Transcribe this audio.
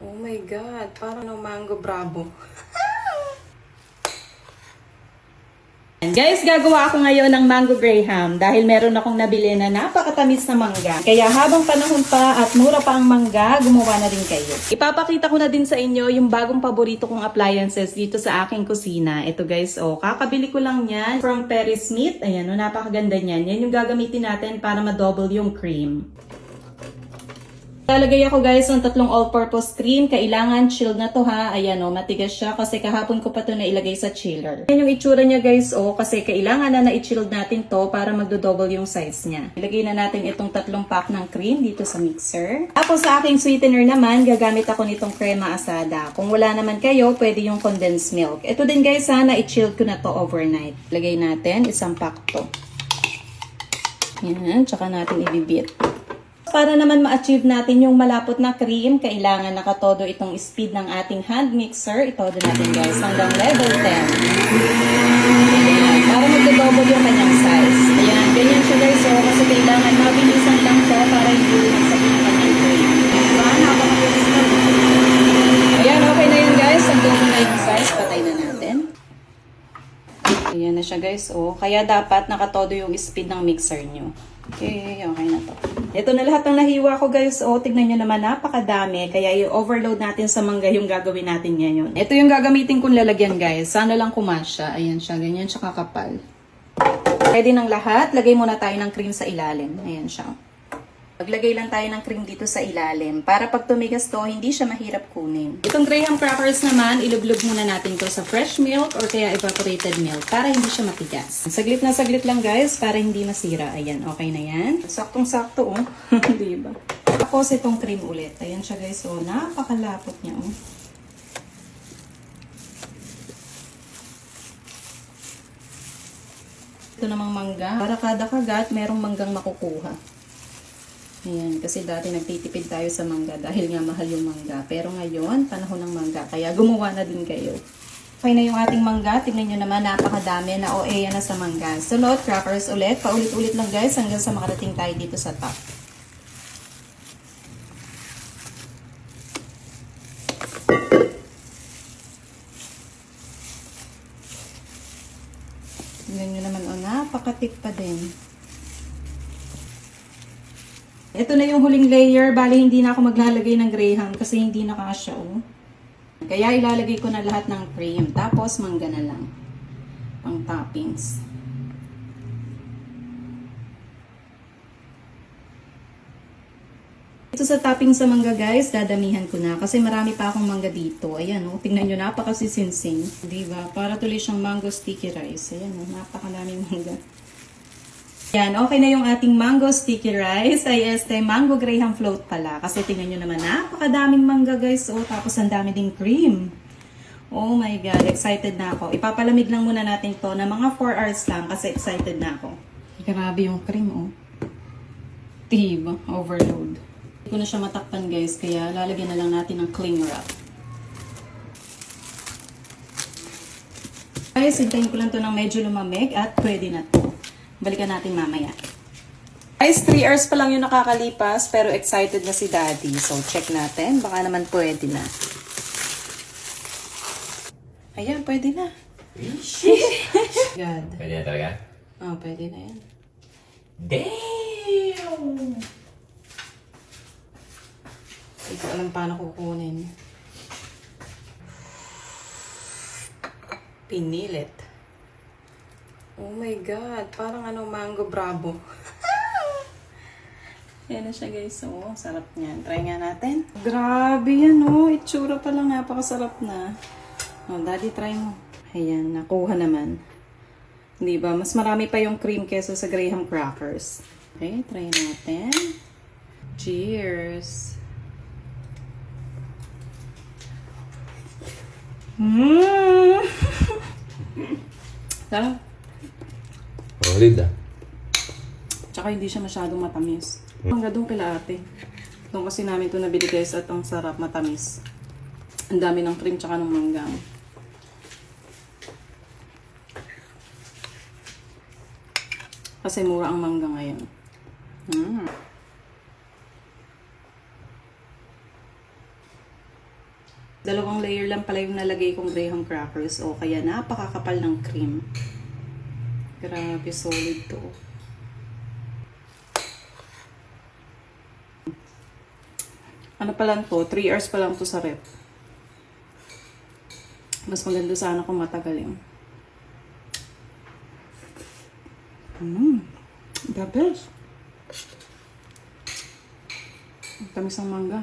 Oh my God, parang ng mango bravo. Guys, gagawa ako ngayon ng mango graham dahil meron akong nabili na napakatamis na mangga. Kaya habang panahon pa at mura pa ang mangga, gumawa na rin kayo. Ipapakita ko na din sa inyo yung bagong paborito kong appliances dito sa aking kusina. Ito guys, oh, kakabili ko lang yan from Perry Smith. Ayan, oh, napakaganda niyan. Yan yung gagamitin natin para ma-double yung cream. Lalagay ako guys ng tatlong all-purpose cream. Kailangan chilled na to ha. Ayan o, matigas siya kasi kahapon ko pa to nailagay sa chiller. Yan yung itsura niya guys o kasi kailangan na na-chilled natin to para magdo-double yung size niya. Ilagay na natin itong tatlong pack ng cream dito sa mixer. Tapos sa aking sweetener naman, gagamit ako nitong crema asada. Kung wala naman kayo, pwede yung condensed milk. Ito din guys ha, na-chilled ko na to overnight. Lagay natin isang pack to. Yan, tsaka natin ibibit. Para naman ma-achieve natin yung malapot na cream, kailangan nakatodo itong speed ng ating hand mixer. Itodo natin guys hanggang level 10. Ayan, para magdo-double yung kanyang size. Ayan, ganyan siya guys. So, kasi kailangan mabilisan lang to para hindi yung kanyang cream. Ayan, okay na yun guys. Ang double na yung size. Patay na natin. Ayan na siya guys. Oh, kaya dapat nakatodo yung speed ng mixer nyo. Okay, okay na to. Ito na lahat ng nahiwa ko guys. Oh, tignan nyo naman, napakadami. Kaya i-overload natin sa mangga yung gagawin natin ngayon. Ito yung gagamitin kong lalagyan guys. Sana lang kumasya. Ayan siya, ganyan siya kakapal. Ready ng lahat. Lagay muna tayo ng cream sa ilalim. Ayan siya. Maglagay lang tayo ng cream dito sa ilalim para pag tumigas to, hindi siya mahirap kunin. Itong graham crackers naman, ilublog muna natin to sa fresh milk or kaya evaporated milk para hindi siya matigas. Saglit na saglit lang guys para hindi masira. Ayan, okay na yan. Saktong-sakto oh. diba? Tapos itong cream ulit. Ayan siya guys. Oh, napakalapot niya oh. Ito namang mangga. Para kada kagat, merong manggang makukuha. Ayan, kasi dati nagtitipid tayo sa mangga dahil nga mahal yung mangga. Pero ngayon, panahon ng mangga. Kaya gumawa na din kayo. Okay na yung ating mangga. Tingnan nyo naman, napakadami na OA na sa mangga. Sunod, crackers ulit. Paulit-ulit lang guys hanggang sa makarating tayo dito sa top. Tingnan nyo naman, oh, napakatik pa din. Ito na yung huling layer. Bali, hindi na ako maglalagay ng graham kasi hindi na kasya, oh. Kaya ilalagay ko na lahat ng cream. Tapos, mangga na lang. Pang toppings. Ito sa topping sa mangga guys, dadamihan ko na kasi marami pa akong mangga dito. Ayan oh, tingnan nyo, napakasisinsing. Diba? Para tuloy siyang mango sticky rice. Ayan oh, napakalaming mangga. Yan, okay na yung ating mango sticky rice. Ay, este, mango graham float pala. Kasi tingnan nyo naman, napakadaming mangga guys. Oh, tapos ang dami ding cream. Oh my God, excited na ako. Ipapalamig lang muna natin to na mga 4 hours lang kasi excited na ako. Grabe yung cream, oh. Diba? Overload. Hindi ko na siya matakpan guys, kaya lalagyan na lang natin ng cling wrap. Guys, hintayin ko lang to ng medyo lumamig at pwede na to. Balikan natin mamaya. Guys, 3 hours pa lang yung nakakalipas pero excited na si Daddy. So, check natin. Baka naman pwede na. Ayan, pwede na. God. Pwede na talaga? Oh, pwede na yan. Damn! Hindi ko alam paano kukunin. Pinilit. Oh my God, parang ano mango bravo. Yan na siya guys. Oh, sarap niyan. Try nga natin. Grabe yan oh. Itsura pa lang napakasarap na. Oh, daddy try mo. Ayan, nakuha naman. Di ba? Mas marami pa yung cream kesa sa graham crackers. Okay, try natin. Cheers! Mmm! Sarap. Solid ah. Tsaka hindi siya masyadong matamis. Hangga doon kila ate. Doon kasi namin ito nabili guys at ang sarap matamis. Ang dami ng cream tsaka ng manggang. Kasi mura ang mangga ngayon. Mm. Dalawang layer lang pala yung nalagay kong graham crackers. O kaya napakakapal ng cream. Grabe, solid to. Ano pa lang to? 3 hours pa lang to sa rep. Mas maganda sana kung matagal yun. Mmm. The best. Ang tamis ng mangga.